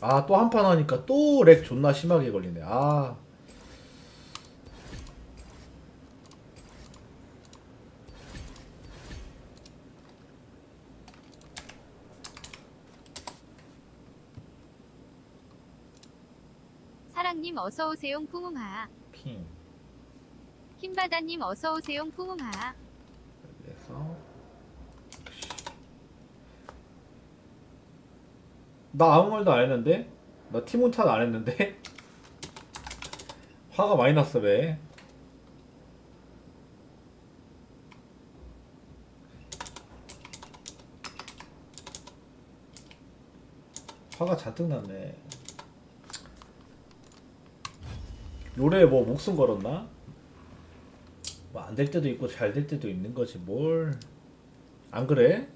아 또 한 판 하니까 또 렉 존나 심하게 걸리네 아 사랑님 어서 오세요 푸웅아. 핑. 흰바다님 어서 오세요 푸웅아. 그래서 나 아무 말도 안 했는데? 나 티몬탄 안 했는데? 화가 많이 났어 왜 화가 잔뜩 났네. 롤에 뭐 목숨 걸었나? 뭐 안 될 때도 있고 잘 될 때도 있는 거지 뭘. 안 그래?